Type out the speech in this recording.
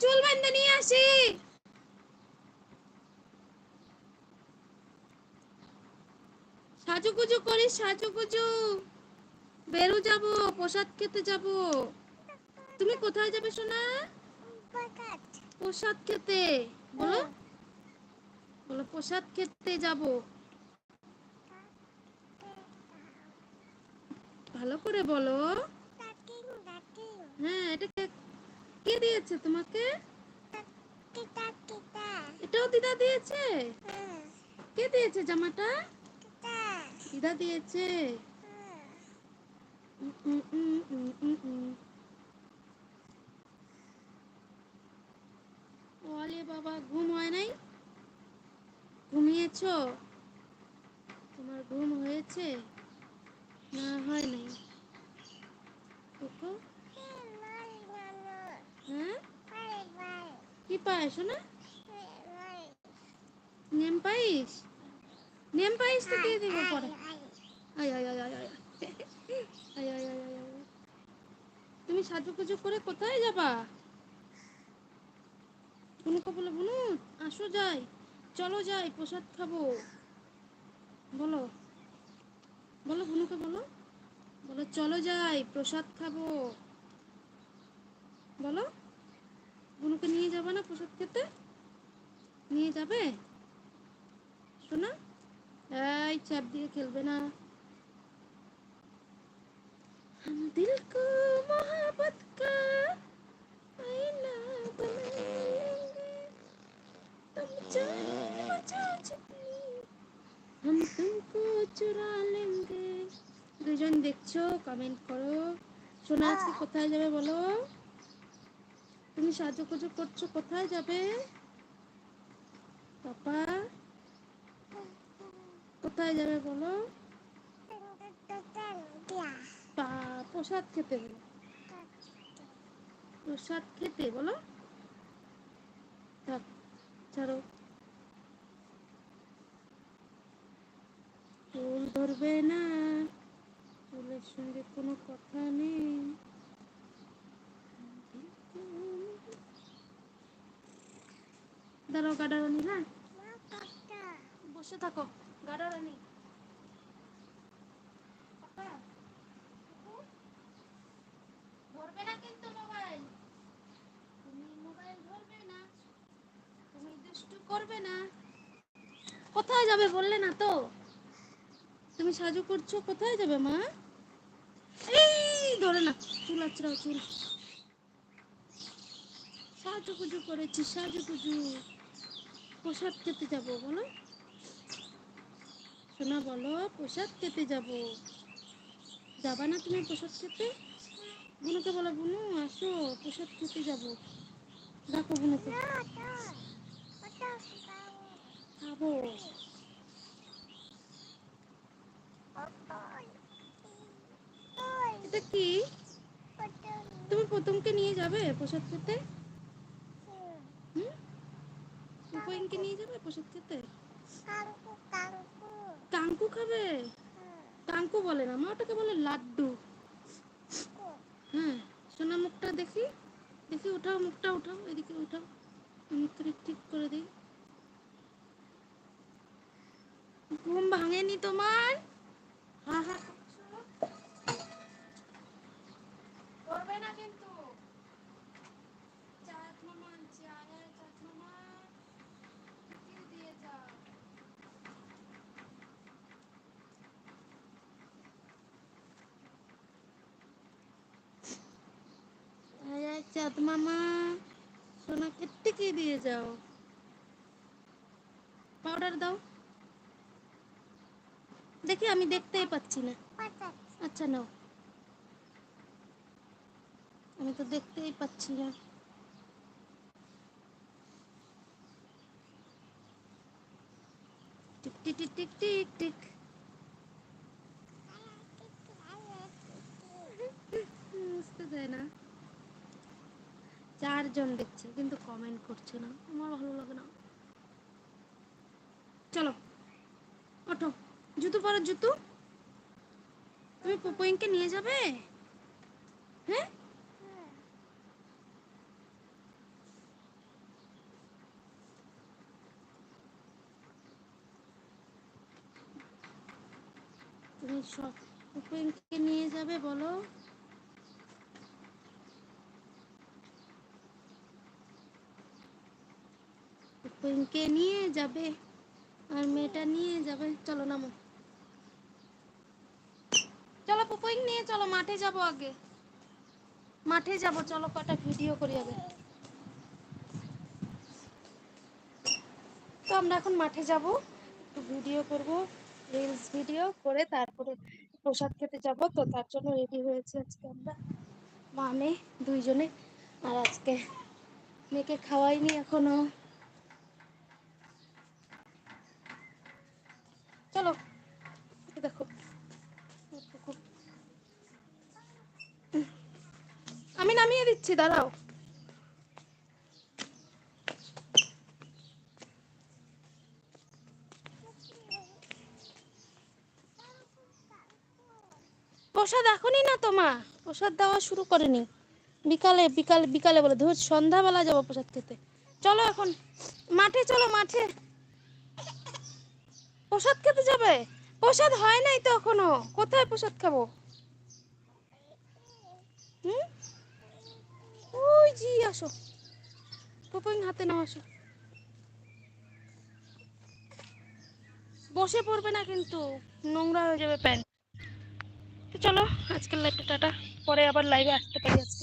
চুল বেঁধে নিয়ে আসি। সাজুগুজু করি সাজুগুজু। বেরু যাব প্রসাদ খেতে যাব। তুমি কোথায় যাবে সোনা? প্রসাদ খেতে। বলো। বলো প্রসাদ খেতে যাব। ভালো করে বলো। হ্যাঁ এটা কে- দিয়েছে তোমাকে? এটাও দিদা দিয়েছে? কে দিয়েছে জামাটা? দিদা দিয়েছে। ওলে বাবা ঘুম হয় নাই? ঘুমিয়েছো? তোমার ঘুম হয়েছে? না হয় নাই দেখো হ্যাঁ কি পায়েস না নেম পাইস নেম পাইস তো দিয়ে দিব পরে। আয় আয় আয় আয় আয় আয় আয় আয়। তুমি সাজুগুজু করে কোথায় যাবা? বুনুকে বলে, বুনু, আসো যাই, চলো যাই, প্রসাদ খাব। বলো বলো বুনুকে বলো? বলো, চলো যাই, প্রসাদ খাব। বলো। বুনুকে নিয়ে যাবে না প্রসাদ খেতে নিয়ে যাবে শোনা এই চাপ দিয়ে খেলবে না हम दिल को मोहब्बत का आईना बनाएंगे तुम जानो मचा छुपी हम तुमको चुरा लेंगे দুজন দেখছো কমেন্ট করো সোনা আজকে কোথায় যাবে বলো তুমি সাজুগুজু করছ কোথায় যাবে? পাপা? কোথায় যাবে বলো? প্রসাদ খেতে বলো। প্রসাদ খেতে বলো। ছাড়ো। চুল ধরবে না। চুলের সঙ্গে কোনো কথা নেই। দাঁড়াও হ্যাঁ? বসে থাকো কোথায় যাবে বললে না তো? তুমি সাজু করছ, কোথায় যাবে মা? এই, ধরে না, চুল আছড়াও চুল। সাজুগুজু করেছি, সাজুগুজু। প্রসাদ খেতে যাব বলো শোনা বলো প্রসাদ খেতে যাব যাবা না তুমি প্রসাদ খেতে বুনুকে বলো বুনু আসো প্রসাদ খেতে যাব দেখো বুনুকে খাব এটা কি তুমি প্রথমকে নিয়ে যাবে প্রসাদ খেতে হুম উপয়নকে নিয়ে যাবে প্রসাদ খেতে? কাঙ্কু খাবে? কাঙ্কু বলে না মা ওটাকে বলে লাড্ডু। হ্যাঁ সোনা মুখটা দেখি। দেখি উঠাও মুখটা উঠাও এদিকে উঠাও। মুখটা ঠিক করে দিই। ঘুম ভাঙেনি তোমার? হা হা। করবে না কিন্তু চাঁদ মামা আনছি আয় আয় চাঁদ মামা টিফিন দিয়ে যাও আয় আয় চাঁদ মামা সোনাকে টিকি দিয়ে যাও। পাউডার দাও। দেখি আমি দেখতেই পাচ্ছি না। আচ্ছা নাও। আমি তো দেখতেই পাচ্ছি না। Tick tick tick tick tick tick. চারজন দেখছে কিন্তু কমেন্ট করছে না। আমার ভালো লাগে না। চলো, ওঠো। জুতো পরো, জুতো। তুমি পোপোইনকে নিয়ে যাবে? হ্যাঁ? সব পোপোইনকে নিয়ে যাবে, বলো। উপেনকে নিয়ে যাবে আর মেয়েটা নিয়ে যাবে। চলো নামো। চলো পুপুইং নিয়ে চলো, মাঠে যাব আগে। মাঠে যাব, চলো কটা ভিডিও করি আগে। তো আমরা এখন মাঠে যাব, একটু ভিডিও করব রিলস ভিডিও করে তারপরে প্রসাদ খেতে যাব। তো তার জন্য রেডি হয়েছে আজকে আমরা। মা, মেয়ে, দুইজনে। আর আজকে মেয়েকে খাওয়াইনি এখনও চলো এই দেখো পুকুর। আমি নামিয়ে দিচ্ছি, দাঁড়াও। প্রসাদ এখনই না তো, মা। প্রসাদ দেওয়া শুরু করেনি। বিকালে বিকালে বিকালে বলে, ধর, সন্ধ্যাবেলা যাব প্রসাদ খেতে। চলো এখন, মাঠে চলো, মাঠে। প্রসাদ খেতে যাবে? প্রসাদ হয় নাই তো এখনও। কোথায় প্রসাদ খাব? হুম? ওই জি, আসো। হাতে নাও, আসো। বসে পড়বে না কিন্তু, নোংরা হয়ে যাবে প্যান্ট। তো চলো, আজকের লাইভটা টাটা। পরে আবার লাইভে আসতে পারি আজকে।